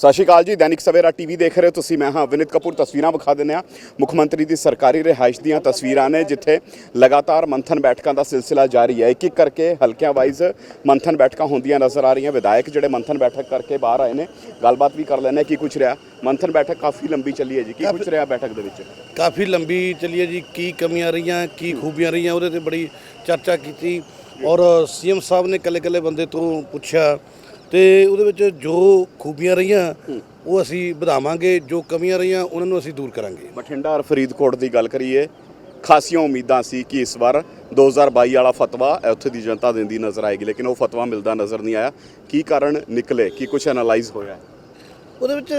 ਸਤਿ ਸ਼੍ਰੀ ਅਕਾਲ ਜੀ ਦੈਨਿਕ ਸਵੇਰਾ ਟੀਵੀ ਦੇਖ ਰਹੇ ਹੋ ਤੁਸੀਂ ਮੈਂ ਹਾਂ ਵਿਨਿਤ ਕਪੂਰ ਤਸਵੀਰਾਂ ਵਿਖਾ ਦਿੰਦੇ ਆ ਮੁੱਖ ਮੰਤਰੀ ਦੀ ਸਰਕਾਰੀ ਰਿਹਾਇਸ਼ ਦੀਆਂ ਤਸਵੀਰਾਂ ਨੇ ਜਿੱਥੇ ਲਗਾਤਾਰ ਮੰਥਨ ਬੈਠਕਾਂ ਦਾ ਸਿਲਸਿਲਾ ਜਾਰੀ ਹੈ। ਇੱਕ ਇੱਕ ਕਰਕੇ ਹਲਕਿਆਂ ਵਾਈਜ਼ ਮੰਥਨ ਬੈਠਕਾਂ ਹੁੰਦੀਆਂ ਨਜ਼ਰ ਆ ਰਹੀਆਂ। ਵਿਧਾਇਕ ਜਿਹੜੇ ਮੰਥਨ ਬੈਠਕ ਕਰਕੇ ਬਾਹਰ ਆਏ ਨੇ ਗੱਲਬਾਤ ਵੀ ਕਰ ਲੈਣੇ ਕੀ ਕੁਛ ਰਿਹਾ? ਮੰਥਨ ਬੈਠਕ ਕਾਫੀ ਲੰਬੀ ਚੱਲੀ ਹੈ ਜੀ ਕੀ ਕੁਛ ਰਿਹਾ ਬੈਠਕ ਦੇ ਵਿੱਚ? ਕਾਫੀ ਲੰਬੀ ਚੱਲੀ ਹੈ ਜੀ ਕੀ ਕਮੀਆਂ ਰਹੀਆਂ ਕੀ ਖੂਬੀਆਂ ਰਹੀਆਂ ਉਹਦੇ ਤੇ ਬੜੀ ਚਰਚਾ ਕੀਤੀ। ਔਰ ਸੀਐਮ ਸਾਹਿਬ ਨੇ ਕੱਲੇ ਕੱਲੇ ਬੰਦੇ ਤੋਂ ਪੁੱਛਿਆ ਤੇ ਉਹਦੇ ਵਿੱਚ ਜੋ ਖੂਬੀਆਂ ਰਹੀਆਂ ਉਹ ਅਸੀਂ ਵਧਾਵਾਂਗੇ ਜੋ ਕਮੀਆਂ ਰਹੀਆਂ ਉਹਨਾਂ ਨੂੰ ਅਸੀਂ ਦੂਰ ਕਰਾਂਗੇ। ਬਠਿੰਡਾ ਔਰ ਫਰੀਦਕੋਟ ਦੀ ਗੱਲ ਕਰੀਏ ਖਾਸੀਆਂ ਉਮੀਦਾਂ ਸੀ ਕਿ ਇਸ ਵਾਰ 2022 ਵਾਲਾ ਫਤਵਾ ਉੱਥੇ ਦੀ ਜਨਤਾ ਦਿੰਦੀ ਨਜ਼ਰ ਆਏਗੀ ਲੇਕਿਨ ਉਹ ਫਤਵਾ ਮਿਲਦਾ ਨਜ਼ਰ ਨਹੀਂ ਆਇਆ। ਕੀ ਕਾਰਨ ਨਿਕਲੇ ਕੀ ਕੁਝ ਐਨਾਲਾਈਜ਼ ਹੋਇਆ? ਉਹਦੇ ਵਿੱਚ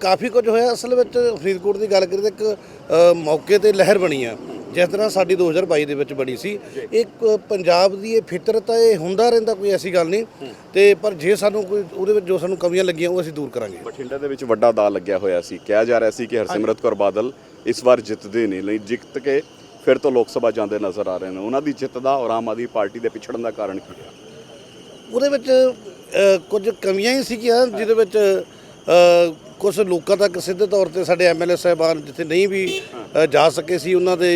ਕਾਫੀ ਕੁਝ ਹੋਇਆ। ਅਸਲ ਵਿੱਚ ਫਰੀਦਕੋਟ ਦੀ ਗੱਲ ਕਰੀਏ ਤਾਂ ਇੱਕ ਮੌਕੇ ਤੇ ਲਹਿਰ ਬਣੀ ਆ। ਜਿਸ ਤਰ੍ਹਾਂ ਸਾਡੀ 2022 ਦੇ ਵਿੱਚ ਬਣੀ ਸੀ ਇੱਕ ਪੰਜਾਬ ਦੀ ਇਹ ਫਿਤਰਤ ਹੈ ਇਹ ਹੁੰਦਾ ਰਹਿੰਦਾ ਕੋਈ ਐਸੀ ਗੱਲ ਨਹੀਂ। ਤੇ ਪਰ ਜੇ ਸਾਨੂੰ ਕੋਈ ਉਹਦੇ ਵਿੱਚ ਜੋ ਸਾਨੂੰ ਕਮੀਆਂ ਲੱਗੀਆਂ ਉਹ ਅਸੀਂ ਦੂਰ ਕਰਾਂਗੇ। ਬਠਿੰਡਾ ਦੇ ਵਿੱਚ ਵੱਡਾ ਦਾਅ ਲੱਗਿਆ ਹੋਇਆ ਸੀ। ਕਿਹਾ ਜਾ ਰਿਹਾ ਸੀ ਕਿ ਹਰਸਿਮਰਤ ਕੌਰ ਬਾਦਲ ਇਸ ਵਾਰ ਜਿੱਤਦੇ ਨਹੀਂ ਲਈ ਜਿੱਤ ਕੇ ਫਿਰ ਤੋਂ ਲੋਕ ਸਭਾ ਜਾਂਦੇ ਨਜ਼ਰ ਆ ਰਹੇ ਨੇ। ਉਹਨਾਂ ਦੀ ਜਿੱਤ ਦਾ ਔਰ ਆਮ ਆਦਮੀ ਪਾਰਟੀ ਦੇ ਪਿਛੜਨ ਦਾ ਕਾਰਨ ਕੀ ਰਿਹਾ? ਉਹਦੇ ਵਿੱਚ ਕੁਝ ਕਮੀਆਂ ਹੀ ਸੀਗੀਆਂ ਜਿਹਦੇ ਵਿੱਚ ਕੁਝ ਲੋਕਾਂ ਤੱਕ ਸਿੱਧੇ ਤੌਰ ਤੇ ਸਾਡੇ ਐਮਐਲਏ ਸਾਹਿਬਾਨ ਜਿੱਥੇ ਨਹੀਂ ਵੀ ਜਾ ਸਕੇ ਸੀ ਉਹਨਾਂ ਦੇ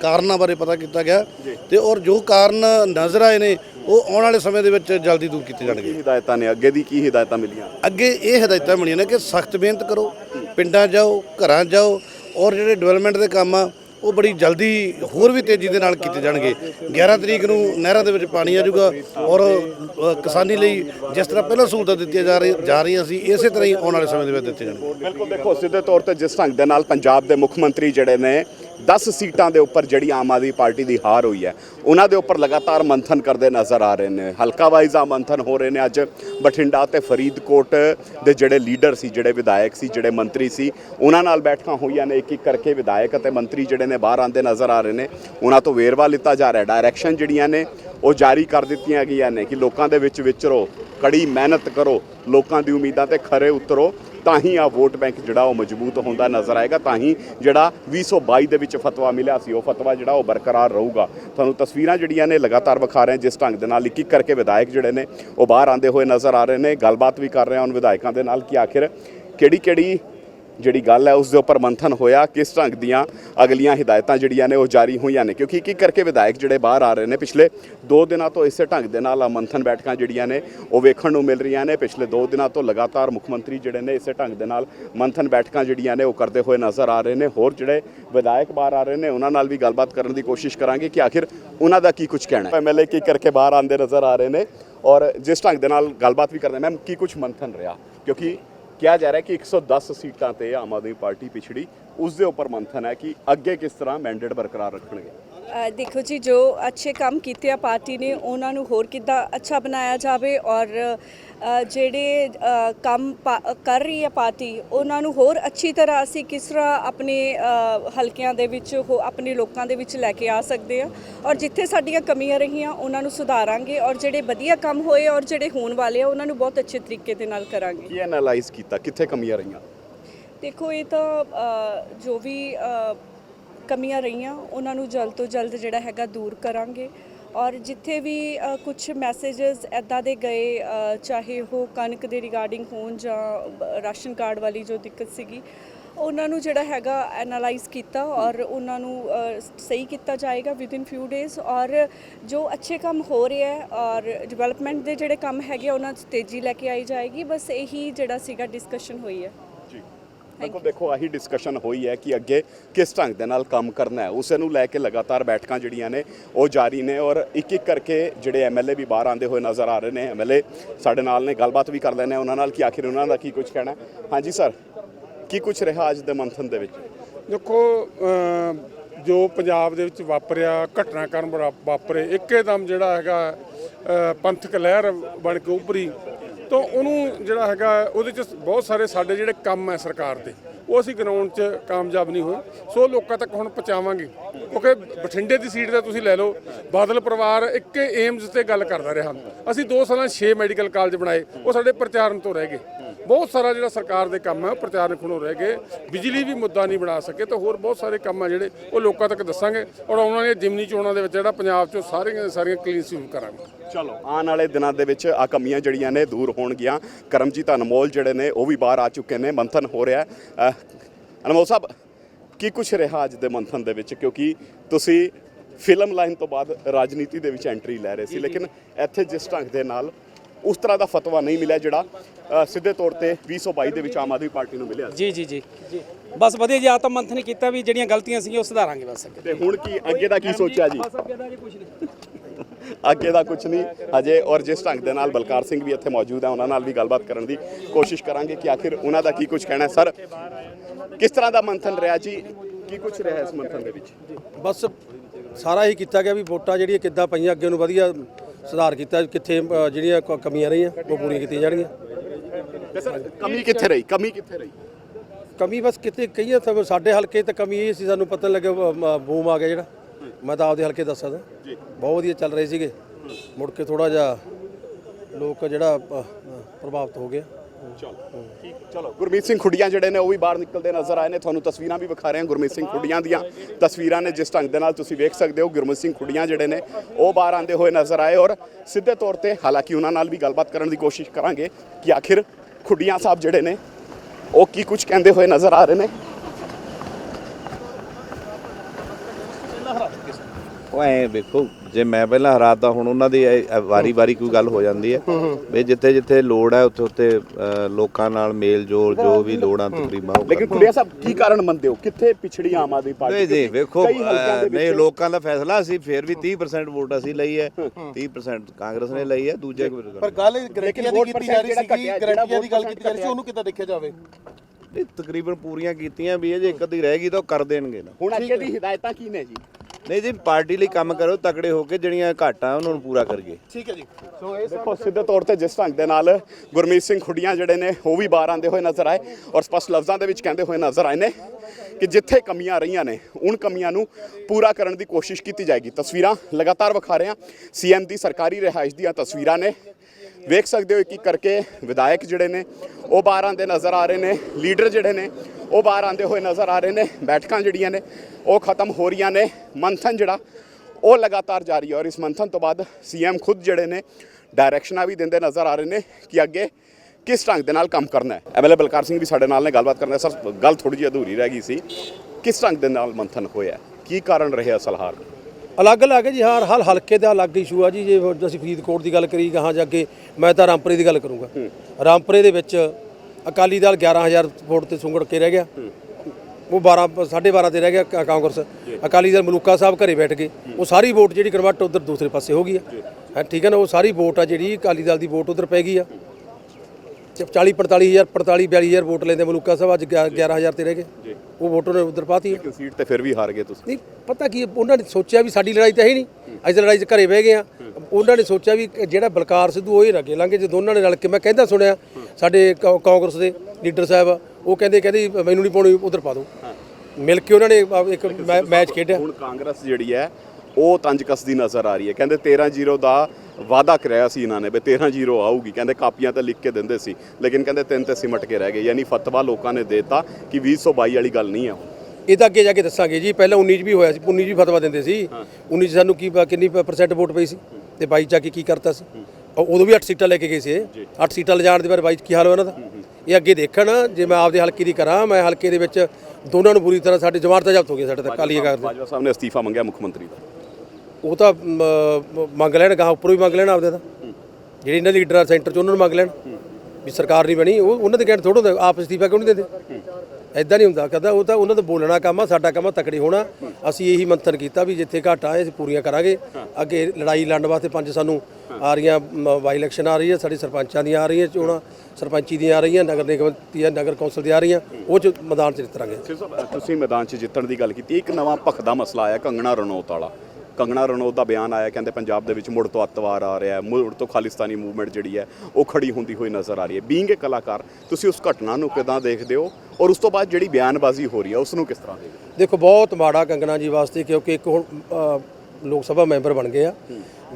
ਕਾਰਨਾਂ ਬਾਰੇ ਪਤਾ ਕੀਤਾ ਗਿਆ। ਤੇ ਔਰ ਜੋ ਕਾਰਨ ਨਜ਼ਰ ਆਏ ਨੇ ਉਹ ਆਉਣ ਵਾਲੇ ਸਮੇਂ ਦੇ ਵਿੱਚ ਜਲਦੀ ਦੂਰ ਕੀਤੇ ਜਾਣਗੇ। ਹਦਾਇਤਾਂ ਨੇ? ਅੱਗੇ ਦੀ ਕੀ ਹਦਾਇਤਾਂ ਮਿਲੀਆਂ? ਅੱਗੇ ਇਹ ਹਦਾਇਤਾਂ ਬਣੀਆਂ ਨੇ ਕਿ ਸਖਤ ਮਿਹਨਤ ਕਰੋ ਪਿੰਡਾਂ ਜਾਓ ਘਰਾਂ ਜਾਓ ਔਰ ਜਿਹੜੇ ਡਿਵੈਲਪਮੈਂਟ ਦੇ ਕੰਮ ਆ ਉਹ ਬੜੀ ਜਲਦੀ ਹੋਰ ਵੀ ਤੇਜ਼ੀ ਦੇ ਨਾਲ ਕੀਤੇ ਜਾਣਗੇ। 11 ਤਰੀਕ ਨੂੰ ਨਹਿਰਾਂ ਦੇ ਵਿੱਚ ਪਾਣੀ ਆ ਜਾਊਗਾ ਔਰ ਕਿਸਾਨੀ ਲਈ ਜਿਸ ਤਰ੍ਹਾਂ ਪਹਿਲਾਂ ਸਹੂਲਤਾਂ ਦਿੱਤੀਆਂ ਜਾ ਰਹੀ ਜਾ ਰਹੀਆਂ ਸੀ, ਇਸੇ ਤਰ੍ਹਾਂ ਹੀ ਆਉਣ ਵਾਲੇ ਸਮੇਂ ਦੇ ਵਿੱਚ ਦਿੱਤੇ ਜਾਣਗੇ ਬਿਲਕੁਲ, ਦੇਖੋ, ਸਿੱਧੇ ਤੌਰ ਤੇ ਜਿਸ ਢੰਗ ਦੇ ਨਾਲ ਪੰਜਾਬ ਦੇ ਮੁੱਖ ਮੰਤਰੀ ਜਿਹੜੇ ਨੇ 10 ਸੀਟਾਂ ਦੇ ਉੱਪਰ ਜਿਹੜੀ ਆਮ ਆਦਮੀ ਪਾਰਟੀ ਦੀ ਹਾਰ ਹੋਈ ਹੈ, ਉਹਨਾਂ ਦੇ ਉੱਪਰ ਲਗਾਤਾਰ ਮੰਥਨ ਕਰਦੇ ਨਜ਼ਰ ਆ ਰਹੇ ਨੇ। ਹਲਕਾ ਵਾਈਜ਼ ਆ ਮੰਥਨ ਹੋ ਰਹੇ ਨੇ ਅੱਜ। ਬਠਿੰਡਾ ਤੇ ਫਰੀਦਕੋਟ ਦੇ ਜਿਹੜੇ ਲੀਡਰ ਸੀ, ਜਿਹੜੇ ਵਿਧਾਇਕ ਸੀ, ਜਿਹੜੇ ਮੰਤਰੀ ਸੀ, ਉਹਨਾਂ ਨਾਲ ਬੈਠਕਾਂ ਹੋਈਆਂ ਨੇ ਇੱਕ ਇੱਕ ਕਰਕੇ ਵਿਧਾਇਕ ਅਤੇ ਮੰਤਰੀ ਜਿਹੜੇ ਨੇ ਬਾਹਰ ਆਉਂਦੇ ਨਜ਼ਰ ਆ ਰਹੇ ਨੇ। ਉਹਨਾਂ ਤੋਂ ਵੇਰਵਾ ਲਿੱਤਾ ਜਾ ਰਿਹਾ। ਡਾਇਰੈਕਸ਼ਨ ਜਿਹੜੀਆਂ ਨੇ, ਉਹ ਜਾਰੀ ਕਰ ਦਿੱਤੀਆਂ ਗਈਆਂ ਨੇ ਕਿ ਲੋਕਾਂ ਦੇ ਵਿੱਚ ਵਿਚਰੋ, ਕੜੀ ਮਿਹਨਤ ਕਰੋ, ਲੋਕਾਂ ਦੀ ਉਮੀਦਾਂ ਤੇ ਖਰੇ ਉਤਰੋ। ਤਾਂ ਹੀ ਆ ਵੋਟ ਬੈਂਕ ਜਿਹੜਾ ਉਹ ਮਜ਼ਬੂਤ ਹੁੰਦਾ ਨਜ਼ਰ ਆਏਗਾ, ਤਾਂ ਹੀ ਜਿਹੜਾ 2022 ਦੇ ਵਿੱਚ ਫਤਵਾ ਮਿਲਿਆ ਸੀ, ਉਹ ਫਤਵਾ ਜਿਹੜਾ ਉਹ ਬਰਕਰਾਰ ਰਹੂਗਾ। ਤੁਹਾਨੂੰ ਤਸਵੀਰਾਂ ਜਿਹੜੀਆਂ ਨੇ ਲਗਾਤਾਰ ਵਿਖਾ ਰਹੇ ਜਿਸ ਢੰਗ ਦੇ ਨਾਲ ਇੱਕ ਇੱਕ ਕਰਕੇ ਵਿਧਾਇਕ ਜਿਹੜੇ ਨੇ ਉਹ ਬਾਹਰ ਆਉਂਦੇ ਹੋਏ ਨਜ਼ਰ ਆ ਰਹੇ ਨੇ। ਗੱਲਬਾਤ ਵੀ ਕਰ ਰਹੇ ਹਾਂ ਵਿਧਾਇਕਾਂ ਦੇ ਨਾਲ, ਕਿ ਆਖਿਰ ਕਿਹੜੀ ਕਿਹੜੀ ਜਿਹੜੀ ਗੱਲ ਹੈ, ਉਸ ਦੇ ਉੱਪਰ ਮੰਥਨ ਹੋਇਆ ਕਿਸ ਢੰਗ ਦੀਆਂ ਅਗਲੀਆਂ ਹਦਾਇਤਾਂ ਜਿਹੜੀਆਂ ਨੇ ਉਹ ਜਾਰੀ ਹੋਈਆਂ ਨੇ। ਕਿਉਂਕਿ ਇੱਕ ਕਰਕੇ ਵਿਧਾਇਕ ਜਿਹੜੇ ਬਾਹਰ ਆ ਰਹੇ ਨੇ, ਪਿਛਲੇ 2 ਦਿਨਾਂ ਤੋਂ ਇਸੇ ਢੰਗ ਦੇ ਨਾਲ ਮੰਥਨ ਬੈਠਕਾਂ ਜਿਹੜੀਆਂ ਨੇ, ਉਹ ਵੇਖਣ ਨੂੰ ਮਿਲ ਰਹੀਆਂ ਨੇ। ਪਿਛਲੇ 2 ਦਿਨਾਂ ਤੋਂ ਲਗਾਤਾਰ ਮੁੱਖ ਮੰਤਰੀ ਜਿਹੜੇ ਨੇ, ਇਸੇ ਢੰਗ ਦੇ ਨਾਲ ਮੰਥਨ ਬੈਠਕਾਂ ਜਿਹੜੀਆਂ ਨੇ, ਉਹ ਕਰਦੇ ਹੋਏ ਨਜ਼ਰ ਆ ਰਹੇ ਨੇ। ਹੋਰ ਜਿਹੜੇ ਵਿਧਾਇਕ ਬਾਹਰ ਆ ਰਹੇ ਨੇ, ਉਹਨਾਂ ਨਾਲ ਵੀ ਗੱਲਬਾਤ ਕਰਨ ਦੀ ਕੋਸ਼ਿਸ਼ ਕਰਾਂਗੇ ਕਿ ਆਖਿਰ ਉਹਨਾਂ ਦਾ ਕੀ ਕੁਝ ਕਹਿਣਾ ਹੈ। ਐਮਐਲਏ ਕੀ ਕਰਕੇ ਬਾਹਰ ਆਉਂਦੇ ਨਜ਼ਰ ਆ ਰਹੇ ਨੇ ਔਰ ਜਿਸ ਢੰਗ ਦੇ ਨਾਲ ਗੱਲਬਾਤ ਵੀ ਕਰਦੇ ਮੈਮ, ਕੀ ਕੁਝ ਮੰਥਨ ਰਿਹਾ? ਕਿਉਂਕਿ ਕਿਹਾ ਜਾ ਰਿਹਾ ਕਿ 110 ਸੀਟਾਂ ਤੇ ਆਮ ਆਦਮੀ ਪਾਰਟੀ ਪਿਛੜੀ ਉਸ ਦੇ ਉੱਪਰ ਮੰਥਨ ਹੈ ਕਿ ਅੱਗੇ ਕਿਸ ਤਰ੍ਹਾਂ ਮੈਂਡੇਟ ਬਰਕਰਾਰ ਰੱਖਣਗੇ। ਦੇਖੋ ਜੀ ਜੋ ਅੱਛੇ ਕੰਮ ਕੀਤੇ ਆ ਪਾਰਟੀ ਨੇ ਉਹਨਾਂ ਨੂੰ ਹੋਰ ਕਿੱਦਾਂ ਅੱਛਾ ਬਣਾਇਆ ਜਾਵੇ ਔਰ ਜਿਹੜੇ ਕੰਮ ਕਰ ਰਹੀ ਹੈ ਪਾਰਟੀ ਉਹਨਾਂ ਨੂੰ ਹੋਰ ਅੱਛੀ ਤਰ੍ਹਾਂ ਅਸੀਂ ਕਿਸ ਤਰ੍ਹਾਂ ਆਪਣੇ ਹਲਕਿਆਂ ਦੇ ਵਿੱਚ ਆਪਣੇ ਲੋਕਾਂ ਦੇ ਵਿੱਚ ਲੈ ਕੇ ਆ ਸਕਦੇ ਆ ਔਰ ਜਿੱਥੇ ਸਾਡੀਆਂ ਕਮੀਆਂ ਰਹੀਆਂ ਉਹਨਾਂ ਨੂੰ ਸੁਧਾਰਾਂਗੇ ਔਰ ਜਿਹੜੇ ਵਧੀਆ ਕੰਮ ਹੋਏ ਔਰ ਜਿਹੜੇ ਹੋਣ ਵਾਲੇ ਆ ਉਹਨਾਂ ਨੂੰ ਬਹੁਤ ਅੱਛੇ ਤਰੀਕੇ ਦੇ ਨਾਲ ਕਰਾਂਗੇ। ਕੀ ਐਨਾਲਾਈਜ਼ ਕੀਤਾ? ਕਿੱਥੇ ਕਮੀਆਂ ਰਹੀਆਂ? ਦੇਖੋ ਇਹ ਤਾਂ ਜੋ ਵੀ ਕਮੀਆਂ ਰਹੀਆਂ ਉਹਨਾਂ ਨੂੰ ਜਲਦ ਤੋਂ ਜਲਦ ਜਿਹੜਾ ਹੈਗਾ ਦੂਰ ਕਰਾਂਗੇ। ਔਰ ਜਿੱਥੇ ਵੀ ਕੁਝ ਮੈਸੇजेस ਐਦਾਂ ਦੇ ਗਏ ਚਾਹੇ ਉਹ ਕਣਕ ਦੇ ਰਿਗਾਰਡਿੰਗ ਹੋਣ ਜਾਂ ਰਾਸ਼ਨ ਕਾਰਡ ਵਾਲੀ ਜੋ ਦਿੱਕਤ ਸੀਗੀ ਉਹਨਾਂ ਨੂੰ ਜਿਹੜਾ ਹੈਗਾ ਐਨਾਲਾਈਜ਼ ਕੀਤਾ ਔਰ ਉਹਨਾਂ ਨੂੰ ਸਹੀ ਕੀਤਾ ਜਾਏਗਾ ਵਿਦ ਇਨ ਫਿਊ ਡੇਜ਼ ਔਰ ਜੋ ਅੱਛੇ ਕੰਮ ਹੋ ਰਿਹਾ ਹੈ ਔਰ ਡਿਵੈਲਪਮੈਂਟ ਦੇ ਜਿਹੜੇ ਕੰਮ ਹੈਗੇ ਆ, ਉਹਨਾਂ 'ਚ ਤੇਜ਼ੀ ਲੈ ਕੇ ਆਈ ਜਾਏਗੀ। ਬਸ ਇਹੀ ਜਿਹੜਾ ਸੀਗਾ ਡਿਸਕਸ਼ਨ ਹੋਈ ਹੈ। ਬਿਲਕੁਲ ਦੇਖੋ ਆਹੀ ਡਿਸਕਸ਼ਨ ਹੋਈ ਹੈ ਕਿ ਅੱਗੇ ਕਿਸ ਢੰਗ ਦੇ ਨਾਲ ਕੰਮ ਕਰਨਾ ਹੈ। ਉਸੇ ਨੂੰ ਲੈ ਕੇ ਲਗਾਤਾਰ ਬੈਠਕਾਂ ਜਿਹੜੀਆਂ ਨੇ ਉਹ ਜਾਰੀ ਨੇ ਔਰ ਇੱਕ ਇੱਕ ਕਰਕੇ ਜਿਹੜੇ ਐਮਐਲਏ ਵੀ ਬਾਹਰ ਆਉਂਦੇ ਹੋਏ ਨਜ਼ਰ ਆ ਰਹੇ ਨੇ। ਐਮਐਲਏ ਸਾਡੇ ਨਾਲ ਨੇ ਗੱਲਬਾਤ ਵੀ ਕਰ ਲੈਣੇ ਉਹਨਾਂ ਨਾਲ ਕਿ ਆਖਿਰ ਉਹਨਾਂ ਦਾ ਕੀ ਕੁਝ ਕਹਿਣਾ ਹੈ। ਹਾਂਜੀ ਸਰ ਕੀ ਕੁਝ ਰਿਹਾ ਅੱਜ ਦੇ ਮੰਥਨ ਦੇ ਵਿੱਚ? ਦੇਖੋ ਜੋ ਪੰਜਾਬ ਦੇ ਵਿੱਚ ਵਾਪਰਿਆ ਘਟਨਾਕ੍ਰਮ ਵਾ- ਵਾਪਰੇ ਇੱਕੇਦਮ ਜਿਹੜਾ ਹੈਗਾ ਪੰਥਕ ਲਹਿਰ ਬਣ ਕੇ ਉੱਭਰੀ ਤਾਂ ਉਹਨੂੰ ਜਿਹੜਾ ਹੈਗਾ, ਉਹਦੇ ਚ ਬਹੁਤ ਸਾਰੇ ਸਾਡੇ ਜਿਹੜੇ ਕੰਮ ਹੈ ਸਰਕਾਰ ਦੇ, ਉਹ ਅਸੀਂ ਗਰਾਊਂਡ 'ਚ ਕਾਮਯਾਬ ਨਹੀਂ ਹੋਏ। ਸੋ ਲੋਕਾਂ ਤੱਕ ਹੁਣ ਪਹੁੰਚਾਵਾਂਗੇ। ਕਿਉਂਕਿ ਬਠਿੰਡੇ ਦੀ ਸੀਟ ਦਾ ਤੁਸੀਂ ਲੈ ਲਓ, ਬਾਦਲ ਪਰਿਵਾਰ ਇੱਕੇ ਏਮਜ਼ ਤੇ ਗੱਲ ਕਰਦਾ ਰਿਹਾ। ਅਸੀਂ 2 ਸਾਲਾਂ 6 ਮੈਡੀਕਲ ਕਾਲਜ ਬਣਾਏ, ਉਹ ਸਾਡੇ ਪ੍ਰਚਾਰਨ ਤੋਂ ਰਹਿ ਗਏ। ਬਹੁਤ ਸਾਰਾ ਜਿਹੜਾ ਸਰਕਾਰ ਦੇ ਕੰਮ ਹੈ ਉਹ ਪ੍ਰਚਾਰ ਖਣੋ ਰਹਿ ਗਏ। ਬਿਜਲੀ ਵੀ ਮੁੱਦਾ ਨਹੀਂ ਬਣਾ ਸਕੇ ਤਾਂ ਹੋਰ ਬਹੁਤ ਸਾਰੇ ਕੰਮ ਆ ਜਿਹੜੇ ਉਹ ਲੋਕਾਂ ਤੱਕ ਦੱਸਾਂਗੇ। ਔਰ ਆਉਣ ਵਾਲੀਆਂ ਜਿਮਨੀ ਚੋਣਾਂ ਦੇ ਵਿੱਚ ਜਿਹੜਾ ਪੰਜਾਬ 'ਚੋਂ ਸਾਰੀਆਂ ਦੀਆਂ ਸਾਰੀਆਂ ਕਲੀਨ ਸਵੀਪ ਕਰਾਂਗੇ। ਚਲੋ ਆਉਣ ਵਾਲੇ ਦਿਨਾਂ ਦੇ ਵਿੱਚ ਆ ਕਮੀਆਂ ਜਿਹੜੀਆਂ ਨੇ ਦੂਰ ਹੋਣਗੀਆਂ। ਕਰਮਜੀਤ ਅਨਮੋਲ ਜਿਹੜੇ ਨੇ ਉਹ ਵੀ ਬਾਹਰ ਆ ਚੁੱਕੇ ਨੇ ਮੰਥਨ ਹੋ ਰਿਹਾ ਅਨਮੋਲ ਸਾਹਿਬ ਕੀ ਕੁਛ ਰਿਹਾ ਅੱਜ ਦੇ ਮੰਥਨ ਦੇ ਵਿੱਚ? ਕਿਉਂਕਿ ਤੁਸੀਂ ਫਿਲਮ ਲਾਈਨ ਤੋਂ ਬਾਅਦ ਰਾਜਨੀਤੀ ਦੇ ਵਿੱਚ ਐਂਟਰੀ ਲੈ ਰਹੇ ਸੀ ਲੇਕਿਨ ਇੱਥੇ ਜਿਸ ਢੰਗ ਦੇ ਨਾਲ ਉਸ ਤਰ੍ਹਾਂ ਦਾ ਫਤਵਾ ਨਹੀਂ ਮਿਲਿਆ ਜਿਹੜਾ ਸਿੱਧੇ ਤੌਰ ਤੇ 2022 ਦੇ ਵਿੱਚ ਆਮ ਆਦਮੀ ਪਾਰਟੀ ਨੂੰ ਮਿਲਿਆ ਸੀ। ਜੀ ਜੀ ਜੀ। ਬਸ ਵਧੀਆ ਜੀ ਆਤਮ ਮੰਥਨ ਕੀਤਾ ਵੀ ਜਿਹੜੀਆਂ ਗਲਤੀਆਂ ਸੀਗੀਆਂ ਉਹ ਸੁਧਾਰਾਂਗੇ ਬਸ ਅੱਗੇ। ਤੇ ਹੁਣ ਕੀ ਅੱਗੇ ਦਾ ਕੀ ਸੋਚਿਆ ਜੀ? ਬਸ ਅੱਗੇ ਦਾ ਜੀ ਕੁਝ ਨਹੀਂ। ਅੱਗੇ ਦਾ ਕੁਝ ਨਹੀਂ ਅਜੇ ਔਰ ਜਿਸ ਢੰਗ ਦੇ ਨਾਲ ਬਲਕਾਰ ਸਿੰਘ ਵੀ ਇੱਥੇ ਮੌਜੂਦ ਹੈ ਉਹਨਾਂ ਨਾਲ ਵੀ ਗੱਲਬਾਤ ਕਰਨ ਦੀ ਕੋਸ਼ਿਸ਼ ਕਰਾਂਗੇ ਕਿ ਆਖਿਰ ਉਹਨਾਂ ਦਾ ਕੀ ਕੁਝ ਕਹਿਣਾ ਹੈ। ਸਰ ਕਿਸ ਤਰ੍ਹਾਂ ਦਾ ਮੰਥਨ ਰਿਹਾ ਜੀ? ਕੀ ਕੁਝ ਰਿਹਾ ਇਸ ਮੰਥਨ ਦੇ ਵਿੱਚ? ਬਸ ਸਾਰਾ ਹੀ ਕੀਤਾ ਗਿਆ ਵੀ ਵੋਟਾਂ ਜਿਹੜੀਆਂ ਕਿੱਦਾਂ ਪਈਆਂ ਅੱਗੇ ਨੂੰ ਵਧੀਆ ਸੁਧਾਰ ਕੀਤਾ ਕਿੱਥੇ ਅ, ਜਿਹੜੀਆਂ ਕ- ਕਮੀਆਂ ਰਹੀਆਂ ਉਹ ਪੂਰੀਆਂ ਕੀਤੀਆਂ ਜਾਣਗੀਆਂ। ਸਰ ਕਮੀ ਕਿੱਥੇ ਰਹੀ? ਕਮੀ ਕਿੱਥੇ ਰਹੀ? ਕਮੀ ਬਸ ਕਿਤੇ ਕਈਆਂ ਤਾਂ ਸਾਡੇ ਹਲਕੇ ਤੇ ਕਮੀ ਇਹ ਸੀ ਸਾਨੂੰ ਪਤਾ ਲੱਗਿਆ ਅ, ਮ- ਬੂਮ ਆ ਗਿਆ ਜਿਹੜਾ। ਮੈਂ ਤਾਂ ਆਪਦੇ ਹਲਕੇ ਦੱਸ ਸਕਦਾ ਜੀ। ਬਹੁਤ ਵਧੀਆ ਚੱਲ ਰਹੇ ਸੀਗੇ। ਮੁੜ ਕੇ ਥੋੜਾ ਜਿਹਾ ਲੋਕ ਜਿਹੜਾ ਅ, ਅ, ਪ੍ਰਭਾਵਿਤ ਹੋ ਗਿਆ। ਚਲੋ। ਚਲੋ, ਗੁਰਮੀਤ ਸਿੰਘ ਖੁੱਡੀਆਂ ਜਿਹੜੇ ਨੇ, ਉਹ ਵੀ ਬਾਹਰ ਨਿਕਲਦੇ ਨਜ਼ਰ ਆਏ ਨੇ। ਤੁਹਾਨੂੰ ਤਸਵੀਰਾਂ ਵੀ ਵਿਖਾ ਰਹੇ ਹਾਂ ਗੁਰਮੀਤ ਸਿੰਘ ਖੁੱਡੀਆਂ ਦੀਆਂ। ਤਸਵੀਰਾਂ ਨੇ ਜਿਸ ਢੰਗ ਦੇ ਨਾਲ ਤੁਸੀਂ ਵੇਖ ਸਕਦੇ ਹੋ, ਗੁਰਮੀਤ ਸਿੰਘ ਖੁੱਡੀਆਂ ਜਿਹੜੇ ਨੇ, ਉਹ ਬਾਹਰ ਆਂਦੇ ਹੋਏ ਨਜ਼ਰ ਆਏ ਔਰ ਸਿੱਧੇ ਤੌਰ ਤੇ ਹਾਲਾਂਕਿ ਉਹਨਾਂ ਨਾਲ ਵੀ ਗੱਲਬਾਤ ਕਰਨ ਦੀ ਕੋਸ਼ਿਸ਼ ਕਰਾਂਗੇ ਕਿ ਆਖਿਰ ਖੁੱਡੀਆਂ ਸਾਹਿਬ ਜਿਹੜੇ ਨੇ, ਉਹ ਕੀ ਕੁਝ ਕਹਿੰਦੇ ਹੋਏ ਨਜ਼ਰ ਆ ਰਹੇ ਨੇ? ਉਹ ਐ ਵੇਖੋ ਜੇ ਮੈਂ ਪਹਿਲਾਂ ਹਰਾਤਾ ਹੁਣ ਉਹਨਾਂ ਦੀ ਵਾਰੀ-ਵਾਰੀ ਕੋਈ ਗੱਲ ਹੋ ਜਾਂਦੀ ਹੈ। ਵੀ ਜਿੱਥੇ ਜਿੱਥੇ ਲੋੜ ਹੈ ਉੱਥੇ ਉੱਥੇ ਲੋਕਾਂ ਨਾਲ ਮੇਲ ਜੋਲ ਜੋ ਵੀ ਲੋੜਾਂ ਤਕਰੀਬਨ ਉਹ ਲੇਕਿਨ ਖੁੱਡੀਆਂ ਸਾਹਿਬ ਕੀ ਕਾਰਨ ਮੰਨਦੇ ਹੋ? ਕਿੱਥੇ ਪਿਛੜੀ ਆਮ ਆਦਮੀ ਪਾਰਟੀ ਨਹੀਂ ਜੀ ਵੇਖੋ ਨਹੀਂ ਲੋਕਾਂ ਦਾ ਫੈਸਲਾ ਸੀ ਫਿਰ ਵੀ 30% ਵੋਟ ਅਸੀਂ ਲਈ ਹੈ। 30% ਕਾਂਗਰਸ ਨੇ ਲਈ ਹੈ ਦੂਜੇ ਪਰ ਗੱਲ ਗਰੰਟੀਆਂ ਦੀ ਵੋਟ ਕੀਤੀ ਜਾ ਰਹੀ ਸੀ ਗਰੰਟੀਆਂ ਦੀ ਗੱਲ ਕੀਤੀ ਜਾ ਰਹੀ ਸੀ ਉਹਨੂੰ ਕਿੱਦਾਂ ਦੇਖਿਆ ਜਾਵੇ? ਨਹੀਂ ਤਕਰੀਬਨ ਪੂਰੀਆਂ ਕੀਤੀਆਂ ਵੀ ਹੈ ਜੇ ਇੱਕ ਅੱਧੀ ਰਹਿ ਗਈ ਤਾਂ ਉਹ ਕਰ ਦੇਣਗੇ ਨਾ। ਹੁਣ ਅੱਗੇ ਦੀ ਹਦਾਇਤਾਂ ਕੀ ਨੇ ਜੀ? ਨਹੀਂ ਜੀ ਪਾਰਟੀ ਲਈ ਕੰਮ ਕਰੋ ਤਕੜੇ ਹੋ ਕੇ ਜਿਹੜੀਆਂ ਘਾਟਾਂ ਉਹਨਾਂ ਨੂੰ ਪੂਰਾ ਕਰੀਏ। ਠੀਕ ਹੈ ਜੀ। ਸੋ ਇਹ ਦੇਖੋ ਸਿੱਧੇ ਤੌਰ ਤੇ ਜਿਸ ਢੰਗ ਦੇ ਨਾਲ ਗੁਰਮੀਤ ਸਿੰਘ ਖੁੱਡੀਆਂ ਜਿਹੜੇ ਨੇ ਉਹ ਵੀ ਬਾਹਰ ਆਂਦੇ ਹੋਏ ਨਜ਼ਰ ਆਏ ਔਰ ਸਪਸ਼ਟ ਲਫ਼ਜ਼ਾਂ ਦੇ ਵਿੱਚ ਕਹਿੰਦੇ ਹੋਏ ਨਜ਼ਰ ਆਏ ਨੇ ਕਿ ਜਿੱਥੇ ਕਮੀਆਂ ਰਹੀਆਂ ਨੇ ਉਨ ਕਮੀਆਂ ਨੂੰ ਪੂਰਾ ਕਰਨ ਦੀ ਕੋਸ਼ਿਸ਼ ਕੀਤੀ ਜਾਏਗੀ। ਤਸਵੀਰਾਂ ਲਗਾਤਾਰ ਵਿਖਾ ਰਹੇ ਹਾਂ। ਸੀਐਮ ਦੀ ਸਰਕਾਰੀ ਰਿਹਾਇਸ਼ ਦੀਆਂ ਤਸਵੀਰਾਂ ਨੇ। ਵੇਖ ਸਕਦੇ ਹੋ ਇੱਕ ਇੱਕ ਕਰਕੇ ਵਿਧਾਇਕ ਜਿਹੜੇ ਨੇ, ਉਹ ਬਾਹਰ ਆਂਦੇ ਨਜ਼ਰ ਆ ਰਹੇ ਨੇ, ਲੀਡਰ ਜਿਹੜੇ ਨੇ, ਉਹ ਬਾਹਰ ਆਂਦੇ ਹੋਏ ਨਜ਼ਰ ਆ ਰਹੇ ਨੇ, ਬੈਠਕਾਂ ਜਿਹੜੀਆਂ ਨੇ, ਉਹ ਖਤਮ ਹੋ ਰਹੀਆਂ ਨੇ, ਮੰਥਨ ਜਿਹੜਾ, ਉਹ ਲਗਾਤਾਰ ਜਾਰੀ ਹੈ ਔਰ ਇਸ ਮੰਥਨ ਤੋਂ ਬਾਅਦ ਸੀਐਮ ਖੁਦ ਜਿਹੜੇ ਨੇ ਡਾਇਰੈਕਸ਼ਨਾਂ ਵੀ ਦਿੰਦੇ ਨਜ਼ਰ ਆ ਰਹੇ ਨੇ ਕਿ ਅੱਗੇ ਕਿਸ ਢੰਗ ਦੇ ਨਾਲ ਕੰਮ ਕਰਨਾ ਹੈ। ਐਮਐਲਏ ਬਲਕਾਰ ਸਿੰਘ ਵੀ ਸਾਡੇ ਨਾਲ ਨੇ, ਗੱਲਬਾਤ ਕਰਨਾ ਸਰ, ਗੱਲ ਥੋੜੀ ਜਿਹੀ ਅਧੂਰੀ ਰਹਿ ਗਈ ਸੀ, ਕਿਸ ਢੰਗ ਦੇ ਨਾਲ ਮੰਥਨ ਹੋਇਆ ਕੀ ਕਾਰਨ ਰਿਹਾ ਸਲਹਾਰ ਅਲੱਗ ਅਲੱਗ ਹੈ ਜੀ ਹਰ ਹਰ ਹਲਕੇ ਦਾ ਅਲੱਗ ਇਸ਼ੂ ਆ ਜੀ ਜੇ ਅਸੀਂ ਫਰੀਦਕੋਟ ਦੀ ਗੱਲ ਕਰੀ ਗਾਹਾਂ ਜਾ ਕੇ ਮੈਂ ਤਾਂ ਰਾਮਪੁਰੇ ਦੀ ਗੱਲ ਕਰੂੰਗਾ। ਰਾਮਪੁਰੇ ਦੇ ਵਿੱਚ ਅਕਾਲੀ ਦਲ 11000 ਵੋਟ ਤੇ ਸੁੰਗੜ ਕੇ ਰਹਿ ਗਿਆ। ਉਹ 12 12.5 ਤੇ ਰਹਿ ਗਿਆ ਕਾਂਗਰਸ। ਅਕਾਲੀ ਦਲ ਮਲੂਕਾ ਸਾਹਿਬ ਘਰੇ ਬੈਠ ਗਏ। ਉਹ ਸਾਰੀ ਵੋਟ ਜਿਹੜੀ ਕਨਵਰਟ ਉਧਰ ਦੂਸਰੇ ਪਾਸੇ ਹੋ ਗਈ ਆ। ਹੈਂ, ਠੀਕ ਹੈ ਨਾ ਉਹ ਸਾਰੀ ਵੋਟ ਆ ਜਿਹੜੀ ਅਕਾਲੀ ਦਲ ਦੀ ਵੋਟ ਉਧਰ ਪੈ ਗਈ ਆ। 40 45000 45 42000 ਵੋਟ ਲੈਂਦੇ ਮਲੂਕਾ ਸਾਹਿਬ ਅੱਜ 11000 ਤੇ ਰਹਿ ਗਏ। ਉਹ ਵੋਟ ਉਹਨੇ ਉਧਰ ਪਾਤੀ। ਆ ਸੀਟ ਤੇ ਫਿਰ ਵੀ ਹਾਰ ਗਏ ਤੁਸੀਂ। ਨਹੀਂ ਪਤਾ ਕੀ ਹੈ, ਉਹਨਾਂ ਨੇ ਸੋਚਿਆ ਵੀ ਸਾਡੀ ਲੜਾਈ ਤਾਂ ਹੈ ਨਹੀਂ। ਅਸੀਂ ਤਾਂ ਲੜਾਈ 'ਚ ਘਰੇ ਬਹਿ ਗਏ ਆ ਉਹਨਾਂ ਨੇ ਸੋਚਿਆ ਵੀ ਜਿਹੜਾ ਬਲਕਾਰ ਸਿੱਧੂ ਉਹ ਹੀ ਲੱਗੇ ਲਾਂਗੇ ਜੇ ਦੋਨਾਂ ਨੇ ਰਲ ਕੇ ਮੈਂ ਕਹਿੰਦਾ ਸੁਣਿਆ ਸਾਡੇ ਕਾ- ਕਾਂਗਰਸ ਦੇ ਲੀਡਰ ਸਾਹਿਬ ਉਹ ਕਹਿੰਦੇ ਕਹਿੰਦੇ ਮੈਨੂੰ ਨਹੀਂ ਪਾਉਣੀ ਉਧਰ ਪਾ ਦਿਓ। ਮਿਲ ਕੇ ਉਹਨਾਂ ਨੇ ਇੱਕ ਮੈ- ਮੈਚ ਖੇਡਿਆ। ਹੁਣ ਕਾਂਗਰਸ ਜਿਹੜੀ ਹੈ ਉਹ ਤੰਜ ਕੱਸਦੀ ਨਜ਼ਰ ਆ ਰਹੀ ਹੈ। ਕਹਿੰਦੇ 13-0 ਦਾ ਵਾਅਦਾ ਕਰਿਆ ਸੀ ਇਹਨਾਂ ਨੇ ਵੀ 13-0 ਆਊਗੀ। ਕਹਿੰਦੇ ਕਾਪੀਆਂ ਤੇ ਲਿਖ ਕੇ ਦਿੰਦੇ ਸੀ ਲੇਕਿਨ ਕਹਿੰਦੇ ਤਿੰਨ ਤੇ ਸਿਮਟ ਕੇ ਰਹਿ ਗਏ। ਯਾਨੀ ਫਤਵਾ ਲੋਕਾਂ ਨੇ ਦੇਤਾ ਕਿ 2022 ਵਾਲੀ ਗੱਲ ਨਹੀਂ ਹੈ ਇਹ ਤਾਂ ਅੱਗੇ ਜਾ ਕੇ ਦੱਸਾਂਗੇ ਜੀ। ਪਹਿਲਾਂ 19 ਚ ਵੀ ਹੋਇਆ ਸੀ 19 ਚ ਵੀ ਫਤਵਾ ਦਿੰਦੇ ਸੀ। 19 ਚ ਸਾਨੂੰ ਕੀ ਕਿੰਨੀ ਪਰਸੈਂਟ ਵੋਟ ਪਈ ਸੀ? ਤੇ 22 ਚ ਆ ਕੇ ਕੀ ਕਰਤਾ ਸੀ? ਉਦੋਂ ਵੀ 8 ਸੀਟਾਂ ਲੈ ਕੇ ਗਏ ਸੀ 8 ਸੀਟਾਂ ਲਿਜਾਣ ਦੇ ਬਾਅਦ 22 ਚ ਕੀ ਹਾਲ ਹੋਇਆ ਉਹਨਾਂ ਦਾ? ਇਹ ਅੱਗੇ ਦੇਖਣ ਜੇ ਮੈਂ ਆਪਦੇ ਹਲਕੇ ਦੀ ਕਰਾਂ ਮੈਂ ਹਲਕੇ ਦੇ ਵਿੱਚ ਦੋਨਾਂ ਨੂੰ ਬੁਰੀ ਤਰ੍ਹਾਂ ਸਾਡੇ ਜਮਾਤ ਤਾਂ ਜ਼ਬਤ ਹੋ ਗਈ ਸਾਡੇ ਤੱਕ ਕਾਲੀ ਕਰਦੇ ਬਾਜਵਾ ਸਾਹਿਬ ਨੇ ਅਸਤੀਫਾ ਮੰਗਿਆ ਮੁੱਖ ਮੰਤਰੀ ਦਾ। ਉਹ ਤਾਂ ਮੰਗ ਲੈਣ ਗਾਹ ਉੱਪਰੋਂ ਵੀ ਮੰਗ ਲੈਣ ਆਪਦੇ ਤਾਂ। ਜਿਹੜੇ ਇਹਨਾਂ ਲੀਡਰ ਸੈਂਟਰ ਚ ਉਹਨਾਂ ਨੂੰ ਮੰਗ ਲੈਣ। ਵੀ ਸਰਕਾਰ ਨਹੀਂ ਬਣੀ ਉਹ ਉਹਨਾਂ ਦੇ ਕਹਿਣ ਥੋੜਾ ਹੁੰਦਾ ਆਪ ਅਸਤੀਫਾ ਕਿਉਂ ਨਹੀਂ ਦਿੰਦੇ? ਐਦਾਂ ਨਹੀਂ ਹੁੰਦਾ ਕਹਦਾ ਉਹ ਤਾਂ ਉਹਨਾਂ ਦਾ ਬੋਲਣਾ ਕੰਮ ਆ ਸਾਡਾ ਕੰਮ ਆ ਤਕੜੇ ਹੋਣਾ। ਅਸੀਂ ਇਹੀ ਮੰਥਨ ਕੀਤਾ ਵੀ ਜਿੱਥੇ ਘਾਟਾ ਹੈ ਅਸੀਂ ਪੂਰੀਆਂ ਕਰਾਂਗੇ। ਅੱਗੇ ਲੜਾਈ ਲੜਨ ਵਾਸਤੇ ਪੰਜ ਸਾਨੂੰ ਆ ਰਹੀਆਂ ਬਾਈ ਇਲੈਕਸ਼ਨ ਆ ਰਹੀ ਹੈ ਸਾਡੀ ਸਰਪੰਚਾਂ ਦੀਆਂ ਆ ਰਹੀਆਂ ਚੋਣਾਂ ਸਰਪੰਚੀ ਦੀਆਂ ਆ ਰਹੀਆਂ ਨਗਰ ਨਿਗਮ ਦੀਆਂ ਨਗਰ ਕੌਂਸਲ ਦੀਆਂ ਆ ਰਹੀਆਂ ਉਹ ਚ ਮੈਦਾਨ ਚ ਸਾਹਿਬ ਤੁਸੀਂ ਮੈਦਾਨ 'ਚ ਜਿੱਤਣ ਦੀ ਗੱਲ ਕੀਤੀ ਇੱਕ ਨਵਾਂ ਭਖਦਾ ਮਸਲਾ ਆਇਆ ਕੰਗਣਾ ਰਣੌਤ ਵਾਲਾ। ਕੰਗਣਾ ਰਣੌਤ ਦਾ ਬਿਆਨ ਆਇਆ ਕਹਿੰਦੇ ਪੰਜਾਬ ਦੇ ਵਿੱਚ ਮੁੜ ਤੋਂ ਅੱਤਵਾਰ ਆ ਰਿਹਾ ਹੈ ਮੁੜ ਤੋਂ ਖਾਲਿਸਤਾਨੀ ਮੂਵਮੈਂਟ ਜਿਹੜੀ ਹੈ ਉਹ ਖੜੀ ਹੁੰਦੀ ਹੋਈ ਨਜ਼ਰ ਆ ਰਹੀ ਹੈ। ਬੀਇੰਗ ਅ ਕਲਾਕਾਰ ਤੁਸੀਂ ਉਸ ਘਟਨਾ ਨੂੰ ਕਿਦਾਂ ਦੇਖਦੇ ਹੋ ਔਰ ਉਸ ਤੋਂ ਬਾਅਦ ਜਿਹੜੀ ਬਿਆਨਬਾਜ਼ੀ ਹੋ ਰਹੀ ਹੈ ਉਸ ਨੂੰ ਕਿਸ ਤਰ੍ਹਾਂ ਦੇਖਦੇ ਹੋ? ਦੇਖੋ ਬਹੁਤ ਮਾੜਾ ਕੰਗਣਾ ਜੀ ਵਾਸਤੇ ਕਿਉਂਕਿ ਇੱਕ ਹੁਣ ਲੋਕ ਸਭਾ ਮੈਂਬਰ ਬਣ ਗਏ ਆ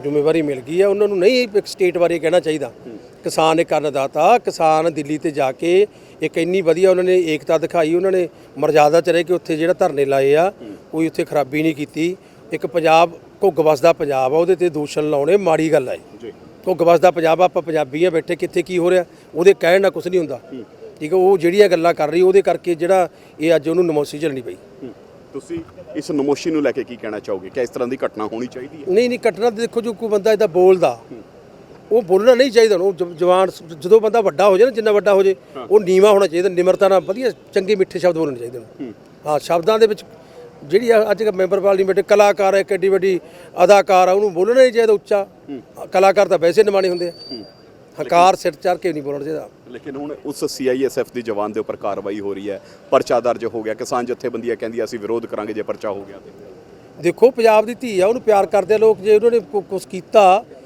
ਜ਼ਿੰਮੇਵਾਰੀ ਮਿਲ ਗਈ ਆ ਉਹਨਾਂ ਨੂੰ ਨਹੀਂ ਇੱਕ ਸਟੇਟ ਬਾਰੇ ਕਹਿਣਾ ਚਾਹੀਦਾ। ਕਿਸਾਨ ਇੱਕ ਅੰਨਦਾਤਾ ਕਿਸਾਨ ਦਿੱਲੀ ਤੇ ਜਾ ਕੇ ਇੱਕ ਇੰਨੀ ਵਧੀਆ ਉਹਨਾਂ ਨੇ ਏਕਤਾ ਦਿਖਾਈ ਉਹਨਾਂ ਨੇ ਮਰਜ਼ਾਦਾ ਚ ਰਹਿ ਕੇ ਉੱਥੇ ਜਿਹੜਾ ਧਰਨੇ ਲਾਏ ਆ ਕੋਈ ਉੱਥੇ ਖਰਾਬੀ ਨਹੀਂ ਕੀਤੀ। ਇੱਕ ਪੰਜਾਬ ਘੁੱਗ ਵਸਦਾ ਪੰਜਾਬ ਆ ਉਹਦੇ ਤੇ ਦੂਸ਼ਣ ਲਾਉਣੇ ਮਾੜੀ ਗੱਲ ਆ ਜੀ। ਘੁੱਗ ਵਸਦਾ ਪੰਜਾਬ ਆ, ਆਪਾਂ ਪੰਜਾਬੀ ਆ ਬੈਠੇ ਕਿੱਥੇ ਕੀ ਹੋ ਰਿਹਾ? ਉਹਦੇ ਕਹਿਣ ਨਾਲ ਕੁਝ ਨਹੀਂ ਹੁੰਦਾ। ਠੀਕ ਹੈ ਉਹ ਜਿਹੜੀਆਂ ਗੱਲਾਂ ਕਰ ਰਹੀ ਉਹਦੇ ਕਰਕੇ ਜਿਹੜਾ ਇਹ ਅੱਜ ਉਹਨੂੰ ਨਮੋਸੀ ਝੱਲਣੀ ਪਈ। ਤੁਸੀਂ ਇਸ ਨਮੋਸ਼ੀ ਨੂੰ ਲੈ ਕੇ ਕੀ ਕਹਿਣਾ ਚਾਹੋਗੇ? ਕਿ ਇਸ ਤਰ੍ਹਾਂ ਦੀ ਘਟਨਾ ਹੋਣੀ ਚਾਹੀਦੀ ਹੈ? ਨਹੀਂ ਨਹੀਂ ਘਟਨਾ ਦੇਖੋ ਜੋ ਕੋਈ ਬੰਦਾ ਇਦਾਂ ਬੋਲਦਾ। ਉਹ ਬੋਲਣਾ ਨਹੀਂ ਚਾਹੀਦਾ ਉਹਨੂੰ ਜ- ਜਵਾਨ ਜਦੋਂ ਬੰਦਾ ਵੱਡਾ ਹੋ ਜਾਏ ਨਾ ਜਿੰਨਾ ਵੱਡਾ ਹੋ ਜਾਏ ਉਹ ਨੀਵਾ ਹੋਣਾ ਚਾਹੀਦਾ ਨਿਮਰਤਾ ਨਾਲ ਵਧੀਆ ਚੰਗੇ ਮਿੱਠੇ ਸ਼ਬਦ ਬੋਲਣੇ ਚਾਹੀਦੇ ਨੇ। ਹਾਂ ਸ਼ਬਦਾਂ ਦੇ ਵਿੱਚ ਜਿਹੜੀ ਆ ਅੱਜ ਕੱਲ੍ਹ ਮੈਂਬਰ ਪਾਰਲੀਮੈਂਟ ਕਲਾਕਾਰ ਹੈ ਇੱਕ ਐਡੀ ਵੱਡੀ ਅਦਾਕਾਰ ਆ ਉਹਨੂੰ ਬੋਲਣਾ ਨਹੀਂ ਚਾਹੀਦਾ ਉੱਚਾ। ਕਲਾਕਾਰ ਤਾਂ ਵੈਸੇ ਨਿਮਾਣੇ ਹੁੰਦੇ ਆ। ਹੰਕਾਰ ਸਿਰ ਚੜ ਕੇ ਨਹੀਂ ਬੋਲਣਾ ਚਾਹੀਦਾ। ਲੇਕਿਨ ਹੁਣ ਉਸ ਸੀਆਈਐਸਐਫ ਦੀ ਜਵਾਨ ਦੇ ਉੱਪਰ ਕਾਰਵਾਈ ਹੋ ਰਹੀ ਹੈ ਪਰਚਾ ਦਰਜ ਹੋ ਗਿਆ ਕਿਸਾਨ ਜਥੇਬੰਦੀਆਂ ਕਹਿੰਦੀ ਅਸੀਂ ਵਿਰੋਧ ਕਰਾਂਗੇ ਜੇ ਪਰਚਾ ਹੋ ਗਿਆ ਤੇ। ਦੇਖੋ ਪੰਜਾਬ ਦੀ ਧੀ ਆ ਉਹਨੂੰ ਪਿਆਰ ਕਰਦੇ ਲੋਕ ਜੇ ਉਹਨਾਂ ਨੇ ਕੁਝ ਕੀਤਾ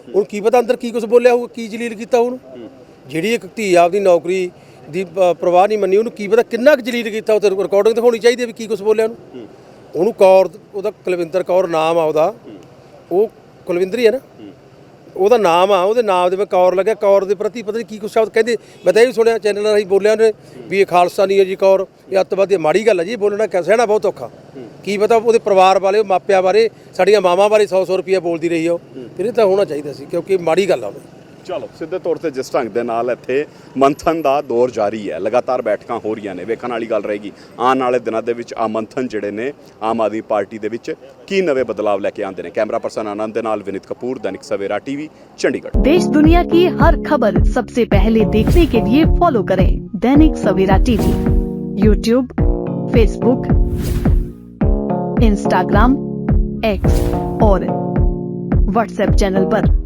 ਉਹਨੂੰ ਕੀ ਪਤਾ ਅੰਦਰ ਕੀ ਕੁਝ ਬੋਲਿਆ ਹੋਊਗਾ ਕੀ ਜਲੀਲ ਕੀਤਾ ਉਹਨੂੰ? ਜਿਹੜੀ ਇੱਕ ਧੀ ਆਪਦੀ ਨੌਕਰੀ ਦੀ ਪ੍ਰਵਾਹ ਨਹੀਂ ਮੰਨੀ ਉਹਨੂੰ ਕੀ ਪਤਾ ਕਿੰਨਾ ਕੁ ਜਲੀਲ ਕੀਤਾ ਉਹ ਤੇ ਰਿਕਾਰਡਿੰਗ ਤੇ ਹੋਣੀ ਚਾਹੀਦੀ ਹੈ ਵੀ ਕੀ ਕੁਝ ਬੋਲਿਆ ਉਹਨੂੰ। ਉਹਨੂੰ ਕੌਰ, ਉਹਦਾ ਕੁਲਵਿੰਦਰ ਕੌਰ ਨਾਮ ਆ ਉਹਦਾ। ਉਹ ਕੁਲਵਿੰਦਰ ਹੀ ਹੈ ਨਾ। ਉਹਦਾ ਨਾਮ ਆ, ਉਹਦੇ ਨਾਮ ਦੇ ਵਿੱਚ ਕੌਰ ਲੱਗਿਆ। ਕੌਰ ਦੇ ਪ੍ਰਤੀ ਪਤਾ ਨਹੀਂ ਕੀ ਕੁਛ ਸ਼ਬਦ ਕਹਿੰਦੇ, ਮੈਂ ਤਾਂ ਇਹ ਵੀ ਸੁਣਿਆ ਚੈਨਲ ਰਾਹੀਂ ਬੋਲਿਆ ਉਹਨੇ ਵੀ ਇਹ ਖਾਲਸਾ ਨਹੀਂ ਹੈ ਜੀ ਕੌਰ, ਇਹ ਅੱਤਵਾਦੀ ਮਾੜੀ ਗੱਲ ਹੈ ਜੀ, ਇਹ ਬੋਲਣਾ ਕਿ ਸਹਿਣਾ ਬਹੁਤ ਔਖਾ। ਕੀ ਪਤਾ ਉਹਦੇ ਪਰਿਵਾਰ ਵਾਲੇ ਮਾਪਿਆਂ ਬਾਰੇ, ਸਾਡੀਆਂ ਮਾਵਾਂ ਬਾਰੇ 100 100 ਰੁਪਏ ਬੋਲਦੀ ਰਹੀ ਉਹ। ਫਿਰ ਇਹ ਤਾਂ ਹੋਣਾ ਚਾਹੀਦਾ ਸੀ, ਕਿਉਂਕਿ ਮਾੜੀ ਗੱਲ ਆ ਉਹ ਚਲੋ ਸਿੱਧੇ ਤੌਰ ਤੇ ਜਿਸ ਢੰਗ ਦੇ ਨਾਲ ਇੱਥੇ ਮੰਥਨ ਦਾ ਦੌਰ ਜਾਰੀ ਹੈ ਲਗਾਤਾਰ ਬੈਠਕਾਂ ਹੋ ਰਹੀਆਂ ਨੇ ਵੇਖਣ ਵਾਲੀ ਗੱਲ ਰਹੇਗੀ ਆਉਣ ਵਾਲੇ ਦਿਨਾਂ ਦੇ ਵਿੱਚ ਆ ਮੰਥਨ ਜਿਹੜੇ ਨੇ ਆਮ ਆਦਮੀ ਪਾਰਟੀ ਦੇ ਵਿੱਚ ਕੀ ਨਵੇਂ ਬਦਲਾਵ ਲੈ ਕੇ ਆਉਂਦੇ ਨੇ ਕੈਮਰਾ ਪਰਸਨ ਆਨੰਦ ਦੇ ਨਾਲ ਵਿਨੀਤ ਕਪੂਰ ਦੈਨਿਕ ਸਵੇਰਾ ਟੀਵੀ ਚੰਡੀਗੜ੍ਹ देश दुनिया की हर खबर सबसे पहले देखने के लिए फॉलो करें Dainik Savera TV YouTube Facebook Instagram X और व्हाट्सएप चैनल पर।